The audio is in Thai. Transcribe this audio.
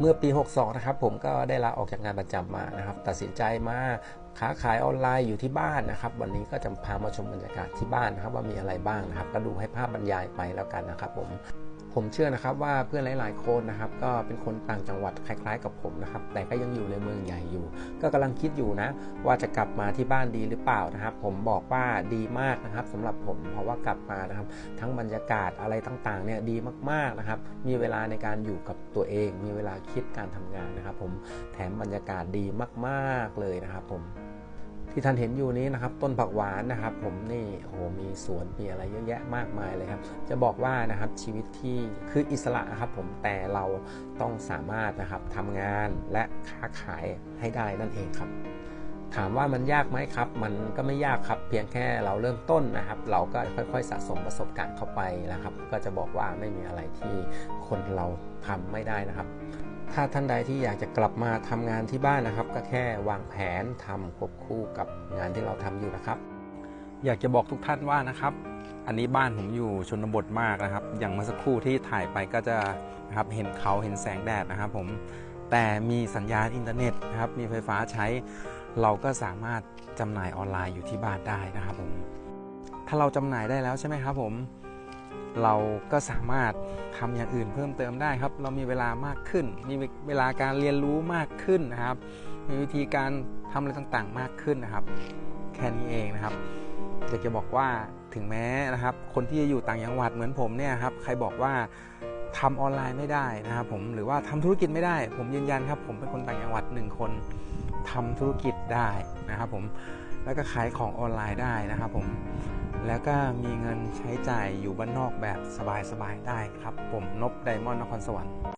เมื่อปี 62 นะครับผมก็ได้ลาออกจากงานประจำมานะครับ ตัดสินใจมาค้าขายออนไลน์อยู่ที่บ้านนะครับ วันนี้ก็จะพามาชมบรรยากาศที่บ้านนะครับ ว่ามีอะไรบ้างนะครับ ก็ดูให้ภาพบรรยายไปแล้วกันนะครับผม ผมเชื่อนะครับว่าเพื่อนหลาย ๆ คนนะครับ ก็เป็นคนต่างจังหวัดคล้าย ๆ กับผมนะครับ แต่ก็ยังอยู่ในเมืองใหญ่อยู่ ก็กำลังคิดอยู่นะ ว่าจะกลับมาที่บ้านดีหรือเปล่านะครับ ผมบอกว่าดีมากนะครับสำหรับผมเพราะว่ากลับมานะครับ ทั้งบรรยากาศอะไรต่าง ๆ เนี่ยดีมาก ๆ นะครับ มีเวลาในการอยู่กับตัวเอง มีเวลาคิดการทำงานนะครับ ผมแถมบรรยากาศดีมาก ๆ เลยนะครับ ผม ที่ท่านเห็นอยู่นี้นะครับ ต้นผักหวานนะครับ ผมนี่โอ้โหมีสวนมีอะไรเยอะแยะมากมายเลยครับ จะบอกว่านะครับชีวิตที่คืออิสระนะครับ ผมแต่เราต้องสามารถนะครับทำงานและค้าขายให้ได้นั่นเองครับ ถามว่ามันยากไหมครับ มันก็ไม่ยากครับ เพียงแค่เราเริ่มต้นนะครับ เราก็ค่อย ๆ สะสมประสบการณ์เข้าไปนะครับ ก็จะบอกว่าไม่มีอะไรที่คนเราทำไม่ได้นะครับ ถ้าท่านใดที่อยากจะกลับมาทำงานที่บ้านนะครับ ก็แค่วางแผนทำควบคู่กับงานที่เราทำอยู่นะครับ อยากจะบอกทุกท่านว่านะครับ อันนี้บ้านผมอยู่ชนบทมากนะครับ อย่างเมื่อสักครู่ที่ถ่ายไปก็จะนะครับเห็นเขาเห็นแสงแดดนะครับ ผมแต่มีสัญญาณอินเทอร์เน็ตนะครับ มีไฟฟ้าใช้เราก็สามารถจำหน่ายออนไลน์อยู่ที่บ้านได้นะครับผมถ้าเราจำหน่ายได้แล้วใช่ไหมครับผม เราก็สามารถทำอย่างอื่นเพิ่มเติมได้ครับ เรามีเวลามากขึ้น มีเวลาการเรียนรู้มากขึ้นนะครับ มีวิธีการทำอะไรต่างๆ มากขึ้นนะครับ แค่นี้เองนะครับอยากจะบอกว่าถึงแม้นะครับ คนที่อยู่ต่างจังหวัดเหมือนผมเนี่ยครับ ใครบอกว่าทำออนไลน์ไม่ได้นะครับผมหรือว่าทำธุรกิจไม่ได้ ผมยืนยันครับ ผมเป็นคนต่างจังหวัดหนึ่งคนทำธุรกิจได้นะครับผม แล้วก็ขายของออนไลน์ได้นะครับผมแล้วก็มีเงินใช้จ่ายอยู่บ้านนอกแบบสบายๆได้ครับ ผมนบไดมอนด์นครสวรรค์